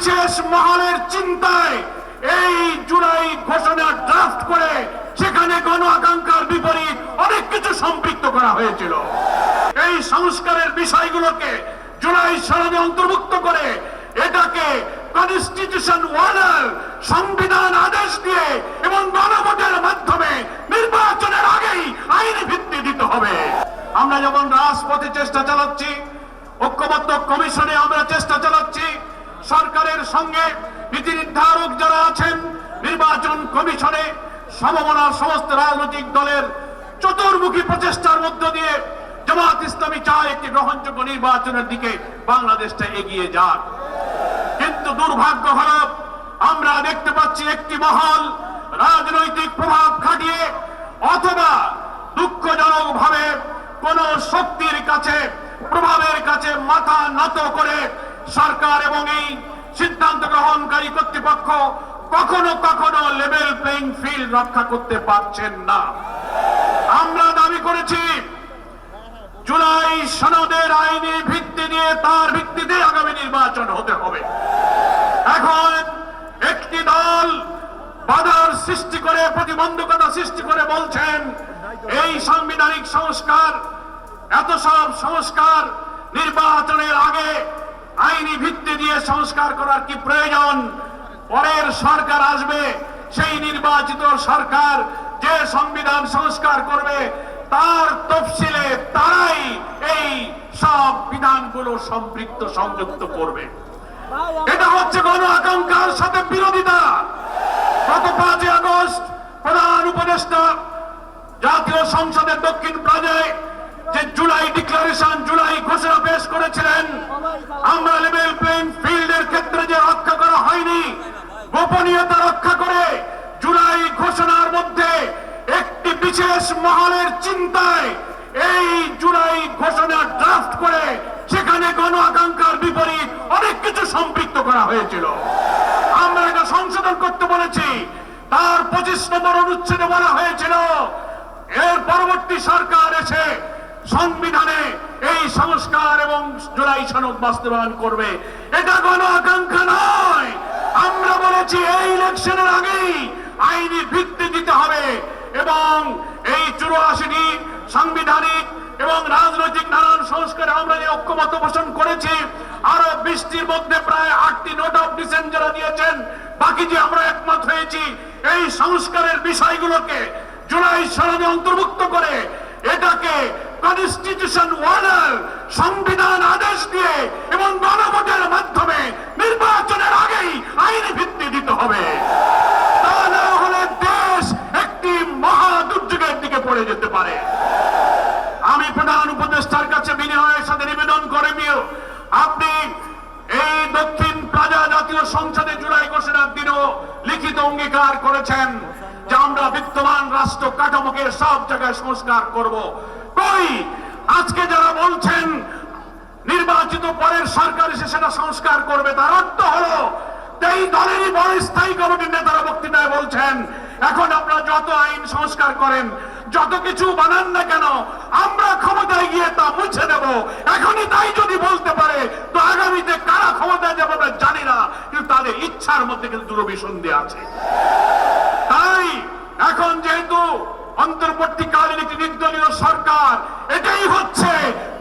বিশেষ মহলের চিন্তায় এই জুলাই ঘোষণা ড্রাফট করে সেখানে গণ আকাঙ্ক্ষার বিপরীত অনেক কিছু সম্পৃক্ত করা হয়েছিল। এই সংস্কারের বিষয়গুলোকে জুলাই সনদে অন্তর্ভুক্ত করে এটাকে কনস্টিটিউশন ওয়ার্ডার সংবিধান আদেশ দিয়ে এবং গণভোটের মাধ্যমে নির্বাচনের আগেই আইনি ভিত্তি দিতে হবে। আমরা যখন রাজপথে চেষ্টা চালাচ্ছি, ঐক্যবদ্ধ কমিশনে আমরা চেষ্টা চালাচ্ছি সরকারের সঙ্গে নীতি নির্ধারক যারা আছেন, নির্বাচন কমিশনে সমমনার সমস্ত রাজনৈতিক দলের চতুর্মুখী প্রচেষ্টার মধ্য দিয়ে জামাত ইসলামী চায় একটি গ্রহণযোগ্য নির্বাচনের দিকে বাংলাদেশটা এগিয়ে যাক। কিন্তু দুর্ভাগ্য হল, আমরা দেখতে পাচ্ছি একটি মহল রাজনৈতিক প্রভাব খাটিয়ে অথবা দুঃখজনক ভাবে কোন শক্তির কাছে, প্রভাবের কাছে মাথা নত করে সরকার এবং এই সিদ্ধান্ত গ্রহণকারী কর্তৃপক্ষ কখনো কখনো লেভেল প্লেইং ফিল্ড রক্ষা করতে পারছেন না। আমরা দাবি করেছি, জুলাই সনদের আইনি ভিত্তি দিয়ে তার ভিত্তিতে আগামী নির্বাচন হতে হবে। এখন একটি দল বাধার সৃষ্টি করে, প্রতিবন্ধকতা সৃষ্টি করে বলছেন, এই সাংবিধানিক সংস্কার, এত সব সংস্কার নির্বাচনের আগে আইনি ভিত্তি দিয়ে সংস্কার করার কি প্রয়োজন? পরের সরকার আসবে, সেই নির্বাচিত সরকার যে সংবিধান সংস্কার করবে, তার তফসিলে তারাই এই সব বিধানগুলো সম্পৃক্ত সংযুক্ত করবে। এটা হচ্ছে গণ আকাঙ্ক্ষার সাথে বিরোধিতা। গত পাঁচই আগস্ট প্রধান উপদেষ্টা জাতীয় সংসদের দক্ষিণ প্লাজায় যে জুলাই ডিক্লারেশন, জুলাই ঘোষণা পেশ করেছিলেন, আমরা লেভেল প্লেইং ফিল্ডের ক্ষেত্রে যে রক্ষা করা হয়নি, গোপনীয়তা রক্ষা করে জুলাই ঘোষণার মধ্যে একটি বিশেষ মহলের চিন্তায় এই জুলাই ঘোষণা ড্রাফট করে সেখানে গণ আকাঙ্ক্ষার বিপরীত অনেক কিছু সম্পৃক্ত করা হয়েছিল। আমরা এটা সংশোধন করতে বলেছি। তার পঁচিশ নম্বর অনুচ্ছেদে বলা হয়েছিল, এর পরবর্তী সরকার এসে সংবিধানে এই সংস্কার এবং জুলাই সনদ বাস্তবায়ন করবে। এটা গণ আকাঙ্ক্ষা নয়। আমরা বলেছি এই ইলেকশনের আগেই আইনি ভিত্তি দিতে হবে এবং এই চুরাশিটি সাংবিধানিক এবং রাজনৈতিক নানান সংস্কারে আমরা যে ঐক্যমত পোষণ করেছি, আরও বৃষ্টির মধ্যে প্রায় আটটি নোট অফ ডিসেন্ট যারা দিয়েছেন, বাকি যে আমরা একমত হয়েছি, এই সংস্কারের বিষয়গুলোকে জুলাই সনদে অন্তর্ভুক্ত করে এটাকে কনস্টিটিউশন ওয়ার্ডার সংবিধান আদেশ দিয়ে এবং গণভোটের মাধ্যমে নির্বাচনের আগেই আইনি ভিত্তি দিতে হবে। তা না হলে দেশ একটি মহা দুর্যোগের দিকে পড়ে যেতে পারে। আমি প্রধান উপদেষ্টার কাছে বিনয়ের সাথে নিবেদন করে দিও আপনি এই দক্ষিণ প্লাজা জাতীয় সংসদে জুলাই ঘোষণার দিনও লিখিত অঙ্গীকার করেছেন যে আমরা বিদ্যমান রাষ্ট্র কাঠামোকে সব জায়গায় সংস্কার করব। কই আজকে যারা বলছেন, নির্বাচিত পরের সরকার এসে সেটা সংস্কার করবে, তার অর্থ হলো এই দলেরই বড় স্থায়ী কমিটির নেতারা বক্তৃতায় বলছেন, এখন আপনারা যত আইন সংস্কার করেন, যত কিছু বানান না কেন, আমরা ক্ষমতায় গিয়ে তা মুছে দেব। এখনই তাই যদি বলতে পারে, তো আগামীতে কারা ক্ষমতায় যাবে আমরা জানি না, কিন্তু তাদের ইচ্ছার মধ্যে কিন্তু দুরভিসন্ধি আছে। তাই, এখন যেহেতু অন্তর্বর্তীকালীন একটি নির্দলীয় সরকার। এটাই হচ্ছে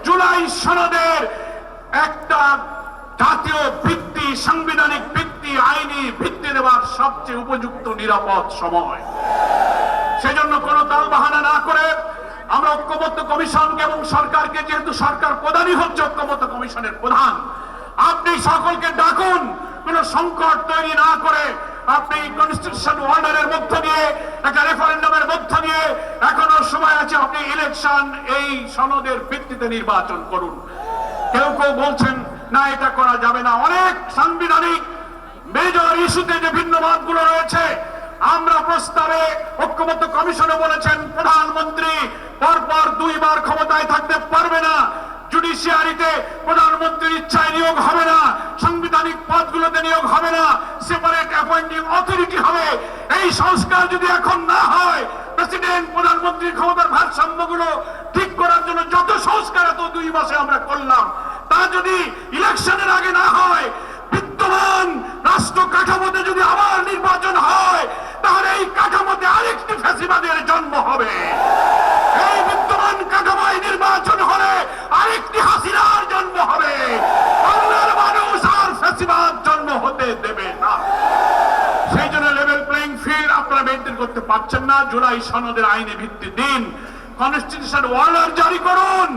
জুলাই সনদের একটা জাতীয় ভিত্তি, সাংবিধানিক ভিত্তি, আইনি ভিত্তি দেওয়ার সবচেয়ে উপযুক্ত নিরাপদ সময়। সেজন্য কোনো তাল বাহানা না করে আমরা ঐক্যবদ্ধ কমিশনকে এবং সরকারকে, যেহেতু সরকার প্রধানই হচ্ছে ঐক্যবদ্ধ কমিশনের প্রধান, আপনি সকলকে ডাকুন, কোন সংকট তৈরি না করে আপনি কনস্টিটিউশন অর্ডারের মধ্য দিয়ে, একটা রেফারেন্ডামের মধ্য দিয়ে, এখনও সময় আছে আপনি ইলেকশন এই সনদের ভিত্তিতে নির্বাচন করুন। কেউ কেউ বলছেন, না, এটা করা যাবে না। অনেক সাংবিধানিক মেজর ইস্যুতে যে ভিন্ন মতগুলো রয়েছে, আমরা প্রস্তাবে ঐক্যবদ্ধ কমিশনে বলেছেন, প্রধানমন্ত্রী পরপর দুইবার ক্ষমতায় থাকতে পারবে না। জুডিশিয়ারিতে প্রধানমন্ত্রীর ইচ্ছায় নিয়োগ হবে না। সাংবিধানিক পদগুলোতে নিয়োগ হবে না। স্ট্যান্ডিং অথরিটি হবে। এই সংস্কার যদি এখন না হয়, প্রেসিডেন্ট, প্রধানমন্ত্রীর ক্ষমতার ভারসাম্যগুলো ঠিক করার জন্য যত সংস্কার, এত দুই মাসে আমরা করলাম। তা যদি ইলেকশনের আগে না হয়, বিদ্যমান রাষ্ট্র কাঠামোতে যদি আবার নির্বাচন হয়, তাহলে এই কাঠামোতে আরেকটি ফ্যাসিবাদের জন্ম হবে। এই মেনটেন করতে পারছেন না। জুলাই সনদের আইনে ভিত্তি দিন। কনস্টিটিউশন অর্ডার জারি করুন।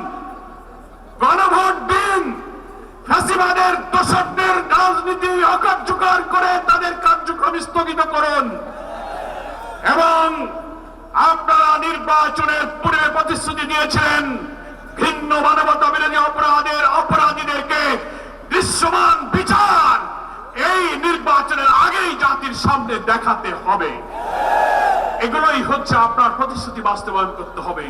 গণভোট দিন। দোষকদের রাজনীতি অকার্যকর করে তাদের কার্যক্রম স্থগিত করুন। এবং আপনারা নির্বাচনের পূর্বে প্রতিশ্রুতি দিয়েছিলেন ভিন্ন মানবতা বিরোধী অপরাধের অপরাধীদেরকে দৃশ্যমান বিচার। এই নির্বাচনের আগেই জাতির সামনে দেখাতে হবে। এগুলোই হচ্ছে আপনার প্রতিশ্রুতি বাস্তবায়ন করতে হবে।